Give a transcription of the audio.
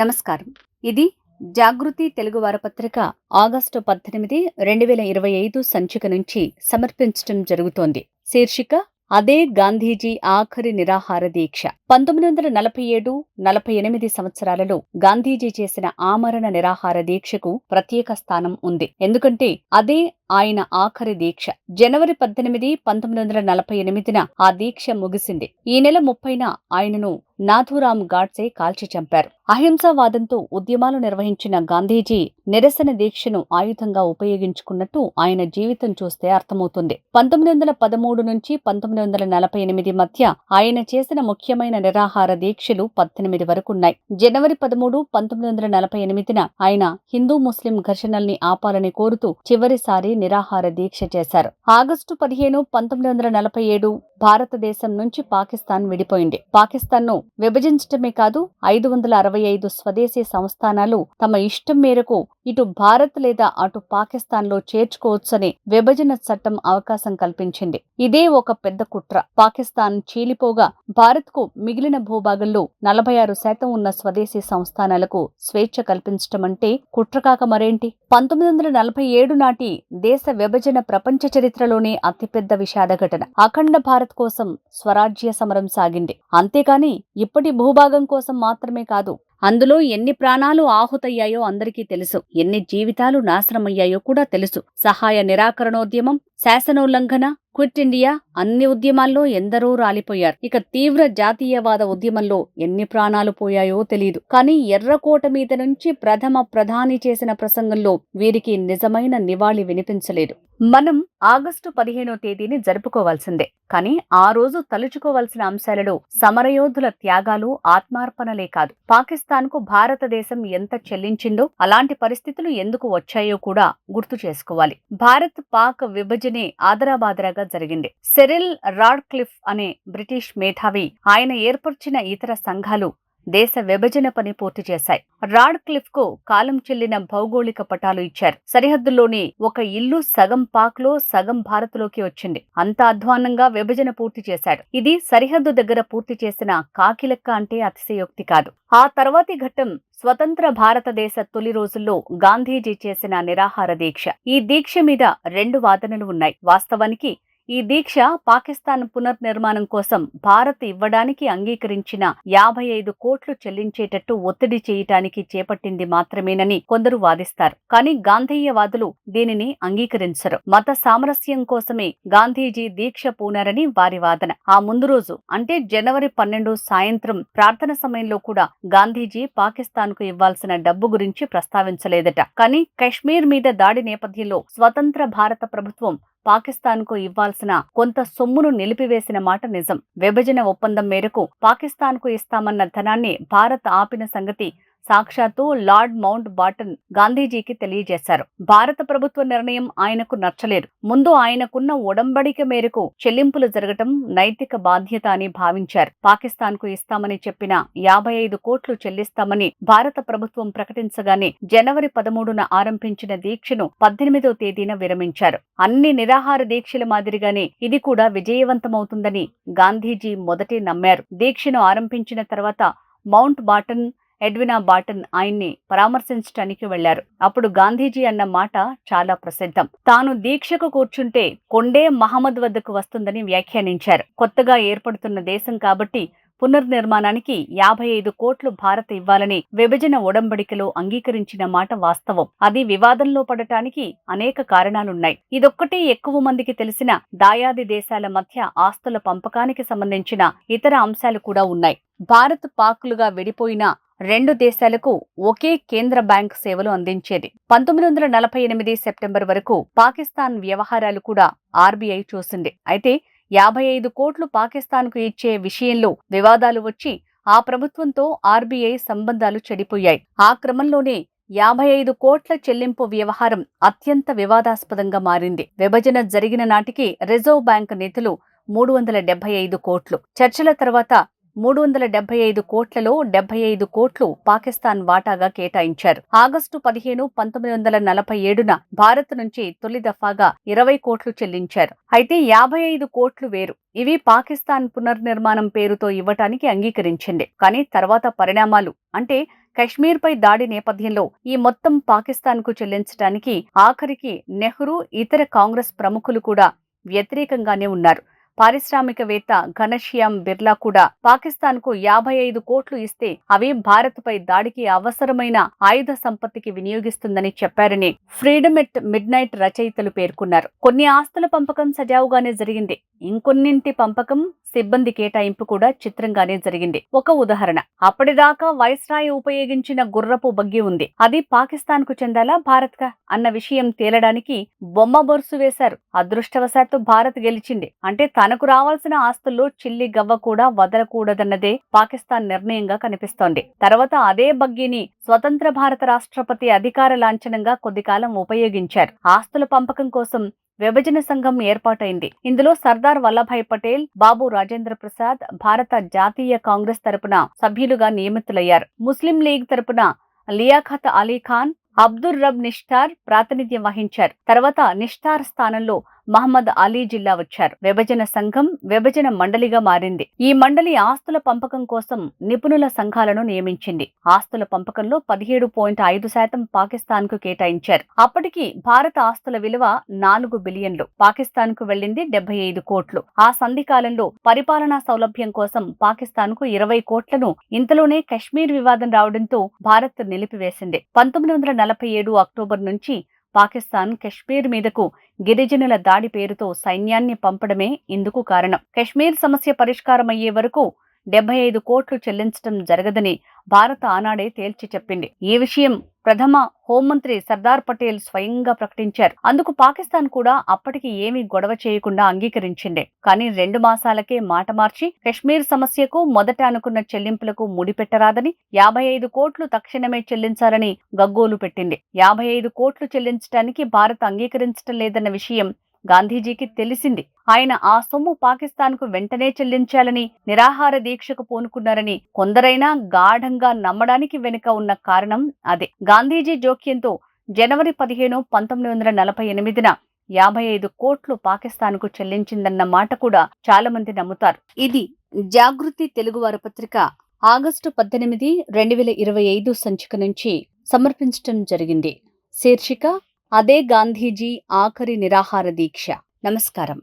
నమస్కారం. ఇది జాగృతి తెలుగు వారపత్రిక ఆగస్టు పద్దెనిమిది రెండు వేల ఇరవై ఐదు సంచిక నుంచి సమర్పించడం జరుగుతోంది. శీర్షిక అదే గాంధీజీ ఆఖరి నిరాహార దీక్ష. పంతొమ్మిది వందల నలభై ఏడు నలభై ఎనిమిది సంవత్సరాలలో గాంధీజీ చేసిన ఆమరణ నిరాహార దీక్షకు ప్రత్యేక స్థానం ఉంది. ఎందుకంటే అదే ఆయన ఆఖరి దీక్ష. జనవరి పద్దెనిమిది పంతొమ్మిది వందల నలభై ఎనిమిదిన ఆ దీక్ష ముగిసింది. ఈ నెల ముప్పైన ఆయనను నాథూరామ్ గాడ్సే కాల్చి చంపారు. అహింసావాదంతో ఉద్యమాలు నిర్వహించిన గాంధీజీ నిరసన దీక్షను ఆయుధంగా ఉపయోగించుకున్నట్టు ఆయన జీవితం చూస్తే అర్థమవుతుంది. పంతొమ్మిది వందల పదమూడు నుంచి పంతొమ్మిది వందల నలభై ఎనిమిది మధ్య ఆయన చేసిన ముఖ్యమైన నిరాహార దీక్షలు పద్దెనిమిది వరకున్నాయి జనవరి పదమూడు పంతొమ్మిది వందల నలభై ఎనిమిదిన ఆయన హిందూ ముస్లిం ఘర్షణల్ని ఆపాలని కోరుతూ చివరిసారి నిరాహార దీక్ష చేశారు. ఆగస్టు పదిహేను పంతొమ్మిది వందల నలభై ఏడు భారతదేశం నుంచి పాకిస్తాన్ విడిపోయింది. పాకిస్తాన్ను విభజించటమే కాదు ఐదు వందల అరవై ఐదు స్వదేశీ సంస్థానాలు తమ ఇష్టం మేరకు ఇటు భారత్ లేదా అటు పాకిస్తాన్లో చేర్చుకోవచ్చని విభజన చట్టం అవకాశం కల్పించింది. ఇదే ఒక పెద్ద కుట్ర. పాకిస్తాన్ చీలిపోగా భారత్కు మిగిలిన భూభాగంలో నలభై ఆరు శాతం ఉన్న స్వదేశీ సంస్థానాలకు స్వేచ్ఛ కల్పించటం అంటే కుట్ర కాక మరేంటి? పంతొమ్మిది వందల నలభై ఏడు నాటి దేశ విభజన ప్రపంచ చరిత్రలోనే అతిపెద్ద విషాద ఘటన. అఖండ భారత్ కోసం స్వరాజ్య సమరం సాగింది. అంతేకాని ఇప్పటి భూభాగం కోసం మాత్రమే కాదు అందులో ఎన్ని ప్రాణాలు ఆహుతయ్యాయో అందరికీ తెలుసు. ఎన్ని జీవితాలు నాశనమయ్యాయో కూడా తెలుసు. సహాయ నిరాకరణోద్యమం శాసనోల్లంఘన క్విట్ ఇండియా అన్ని ఉద్యమాల్లో ఎందరో రాలిపోయారు. ఇక తీవ్ర జాతీయవాద ఉద్యమంలో ఎన్ని ప్రాణాలు పోయాయో తెలియదు కానీ ఎర్రకోట మీద నుంచి ప్రథమ ప్రధాని చేసిన ప్రసంగంలో వీరికి నిజమైన నివాళి వినిపించలేదు. మనం ఆగస్టు పదిహేనో తేదీని జరుపుకోవాల్సిందే. కానీ ఆ రోజు తలుచుకోవాల్సిన అంశాలలో సమరయోధుల త్యాగాలు ఆత్మార్పణలే కాదు. పాకిస్తాన్కు భారతదేశం ఎంత చెల్లించిందో అలాంటి పరిస్థితులు ఎందుకు వచ్చాయో కూడా గుర్తు చేసుకోవాలి. భారత్ పాక్ విభజన ఆదరాబాదరాగా జరిగింది. సెరిల్ రాడ్క్లిఫ్ అనే బ్రిటిష్ మేధావి ఆయన ఏర్పరిచిన ఇతర సంఘాలు దేశ విభజన పని పూర్తి చేశాయి. రాడ్ క్లిఫ్కు కాలం చెల్లిన భౌగోళిక పటాలు ఇచ్చారు. సరిహద్దుల్లోని ఒక ఇల్లు సగం పాక్లో సగం భారత్లోకి వచ్చింది. అంత అధ్వానంగా విభజన పూర్తి చేశాడు ఇది సరిహద్దు దగ్గర పూర్తి చేసిన కాకిలెక్క అంటే అతిశయోక్తి కాదు. ఆ తర్వాతి ఘట్టం స్వతంత్ర భారతదేశ తొలి రోజుల్లో గాంధీజీ చేసిన నిరాహార దీక్ష. ఈ దీక్ష మీద రెండు వాదనలు ఉన్నాయి. వాస్తవానికి ఈ దీక్ష పాకిస్తాన్ పునర్నిర్మాణం కోసం భారత్ ఇవ్వడానికి అంగీకరించిన యాభై ఐదు కోట్లు చెల్లించేటట్టు ఒత్తిడి చేయటానికి చేపట్టింది మాత్రమేనని కొందరు వాదిస్తారు. కానీ గాంధీయవాదులు దీనిని అంగీకరించరు. మత సామరస్యం కోసమే గాంధీజీ దీక్ష పూనారని వారి వాదన. ఆ ముందు రోజు అంటే జనవరి పన్నెండు సాయంత్రం ప్రార్థన సమయంలో కూడా గాంధీజీ పాకిస్తాన్కు ఇవ్వాల్సిన డబ్బు గురించి ప్రస్తావించలేదట. కానీ కశ్మీర్ మీద దాడి నేపథ్యంలో స్వతంత్ర భారత ప్రభుత్వం పాకిస్తాన్కు ఇవ్వాల్సిన కొంత సొమ్మును నిలిపివేసిన మాట నిజం. విభజన ఒప్పందం మేరకు పాకిస్తాన్కు ఇస్తామన్న ధనాన్ని భారత్ ఆపిన సంగతి సాక్షాత్తు లార్డ్ మౌంట్ బాటన్ గాంధీజీకి తెలియజేశారు. భారత ప్రభుత్వ నిర్ణయం ఆయనకు నచ్చలేదు. ముందు ఆయనకున్న ఉడంబడిక మేరకు చెల్లింపులు జరగటం నైతిక బాధ్యత అని భావించారు. పాకిస్తాన్కు ఇస్తామని చెప్పిన యాభై ఐదు కోట్లు చెల్లిస్తామని భారత ప్రభుత్వం ప్రకటించగానే జనవరి పదమూడున ఆరంభించిన దీక్షను పద్దెనిమిదో తేదీన విరమించారు. అన్ని నిరాహార దీక్షల మాదిరిగానే ఇది కూడా విజయవంతమవుతుందని గాంధీజీ మొదటే నమ్మారు. దీక్షను ఆరంభించిన తర్వాత మౌంట్ బాటన్ ఎడ్వినా బాటన్ ఆయన్ని పరామర్శించటానికి వెళ్ళారు అప్పుడు గాంధీజీ అన్న మాట చాలా ప్రసిద్ధం. తాను దీక్షకు కూర్చుంటే కొండే మహమ్మద్ వద్దకు వస్తుందని వ్యాఖ్యానించారు. కొత్తగా ఏర్పడుతున్న దేశం కాబట్టి పునర్నిర్మాణానికి యాభై ఐదు కోట్లు భారత్ ఇవ్వాలని విభజన ఒడంబడికలో అంగీకరించిన మాట వాస్తవం. అది వివాదంలో పడటానికి అనేక కారణాలున్నాయి. ఇదొక్కటే ఎక్కువ మందికి తెలిసిన దాయాది దేశాల మధ్య ఆస్తుల పంపకానికి సంబంధించిన ఇతర అంశాలు కూడా ఉన్నాయి. భారత్ పాకులుగా విడిపోయిన రెండు దేశాలకు ఒకే కేంద్ర బ్యాంక్ సేవలు అందించేది. పంతొమ్మిది వందల నలభై ఎనిమిది సెప్టెంబర్ వరకు పాకిస్తాన్ వ్యవహారాలు కూడా ఆర్బీఐ చూసింది. అయితే యాభై ఐదు కోట్లు పాకిస్తాన్కు ఇచ్చే విషయంలో వివాదాలు వచ్చి ఆ ప్రభుత్వంతో ఆర్బీఐ సంబంధాలు చెడిపోయాయి. ఆ క్రమంలోనే యాభై ఐదు కోట్ల చెల్లింపు వ్యవహారం అత్యంత వివాదాస్పదంగా మారింది. విభజన జరిగిన నాటికి రిజర్వ్ బ్యాంక్ నిధులు మూడు వందల డెబ్బై ఐదు కోట్లు. చర్చల తర్వాత మూడు వందల డెబ్బై ఐదు కోట్లలో డెబ్బై ఐదు కోట్లు పాకిస్తాన్ వాటాగా కేటాయించారు. ఆగస్టు పదిహేను పంతొమ్మిది వందల నలభై ఏడున భారత్ నుంచి తొలి దఫాగా ఇరవై కోట్లు చెల్లించారు. అయితే యాభై ఐదు కోట్లు వేరు. ఇవి పాకిస్తాన్ పునర్నిర్మాణం పేరుతో ఇవ్వటానికి అంగీకరించింది. కానీ తర్వాత పరిణామాలు అంటే కశ్మీర్పై దాడి నేపథ్యంలో ఈ మొత్తం పాకిస్తాన్కు చెల్లించడానికి ఆఖరికి నెహ్రూ ఇతర కాంగ్రెస్ ప్రముఖులు కూడా వ్యతిరేకంగానే ఉన్నారు. పారిశ్రామికవేత్త ఘనశ్యామ్ బిర్లా కూడా పాకిస్తాన్కు యాభై ఐదు కోట్లు ఇస్తే అవి భారత్పై దాడికి అవసరమైన ఆయుధ సంపత్తికి వినియోగిస్తుందని చెప్పారని ఫ్రీడమ్ ఎట్ మిడ్ నైట్ రచయితలు పేర్కొన్నారు. కొన్ని ఆస్తుల పంపకం సజావుగానే జరిగింది. ఇంకొన్నింటి పంపకం సిబ్బంది కేటాయింపు కూడా చిత్రంగానే జరిగింది. ఒక ఉదాహరణ అప్పటిదాకా వైస్రాయ్ ఉపయోగించిన గుర్రపు బగ్గి ఉంది. అది పాకిస్తాన్కు చెందాలా భారత్ కా అన్న విషయం తేలడానికి బొమ్మ బొరుసు వేశారు. అదృష్టవశాత్తు భారత్ గెలిచింది. అంటే తనకు రావాల్సిన ఆస్తుల్లో చిల్లి గవ్వ కూడా వదలకూడదన్నదే పాకిస్తాన్ నిర్ణయంగా కనిపిస్తోంది. తర్వాత అదే బగ్గీని స్వతంత్ర భారత రాష్ట్రపతి అధికార లాంఛనంగా కొద్దికాలం ఉపయోగించారు. ఆస్తుల పంపకం కోసం విభజన సంఘం ఏర్పాటైంది. ఇందులో సర్దార్ వల్లభాయ్ పటేల్ బాబు రాజేంద్ర ప్రసాద్ భారత జాతీయ కాంగ్రెస్ తరపున సభ్యులుగా నియమితులయ్యారు. ముస్లిం లీగ్ తరపున లియాఖత్ అలీ ఖాన్ అబ్దుర్ రబ్ నిష్ఠార్ ప్రాతినిధ్యం వహించారు. తర్వాత నిష్ఠార్ స్థానంలో మహమ్మద్ అలీ జిల్లా వచ్చారు. విభజన సంఘం విభజన మండలిగా మారింది. ఈ మండలి ఆస్తుల పంపకం కోసం నిపుణుల సంఘాలను నియమించింది. ఆస్తుల పంపకంలో పదిహేడు పాయింట్ ఐదు శాతం పాకిస్తాన్కు కేటాయించారు. అప్పటికి భారత ఆస్తుల విలువ నాలుగు బిలియన్లు. పాకిస్తాన్కు వెళ్ళింది డెబ్బై ఐదు కోట్లు. ఆ సంధి కాలంలో పరిపాలనా సౌలభ్యం కోసం పాకిస్తాన్కు ఇరవై కోట్లను ఇంతలోనే కశ్మీర్ వివాదం రావడంతో భారత్ నిలిపివేసింది. పంతొమ్మిది వందల నలభై ఏడు అక్టోబర్ నుంచి పాకిస్తాన్ కశ్మీర్ మీదకు గిరిజనుల దాడి పేరుతో సైన్యాన్ని పంపడమే ఇందుకు కారణం. కశ్మీర్ సమస్య పరిష్కారమయ్యే వరకు డెబ్బై ఐదు కోట్లు చెల్లించడం జరగదని భారత ఆనాడే తేల్చి చెప్పింది. ఈ విషయం ప్రథమ హోంమంత్రి సర్దార్ పటేల్ స్వయంగా ప్రకటించారు. అందుకు పాకిస్తాన్ కూడా అప్పటికి ఏమీ గొడవ చేయకుండా అంగీకరించింది. కానీ రెండు మాసాలకే మాట మార్చి కశ్మీర్ సమస్యకు మొదట అనుకున్న చెల్లింపులకు ముడిపెట్టరాదని యాభై ఐదు కోట్లు తక్షణమే చెల్లించాలని గగ్గోలు పెట్టింది. యాభై ఐదు కోట్లు చెల్లించడానికి భారత్ అంగీకరించడం లేదన్న విషయం గాంధీజీకి తెలిసింది. ఆయన ఆ సొమ్ము పాకిస్తాన్కు వెంటనే చెల్లించాలని నిరాహార దీక్షకు పూనుకున్నారని కొందరైనా గాఢంగా నమ్మడానికి వెనుక ఉన్న కారణం అదే. గాంధీజీ జోక్యంతో జనవరి పదిహేను పంతొమ్మిది వందల నలభై ఎనిమిదిన యాభై ఐదు కోట్లు పాకిస్తాన్కు చెల్లించిందన్న మాట కూడా చాలా మంది నమ్ముతారు. ఇది జాగృతి తెలుగువారి పత్రిక ఆగస్టు పద్దెనిమిది రెండు వేల ఇరవై ఐదు సంచిక నుంచి సమర్పించటం జరిగింది. శీర్షిక అదే గాంధీజీ ఆఖరి నిరాహార దీక్ష. నమస్కారం.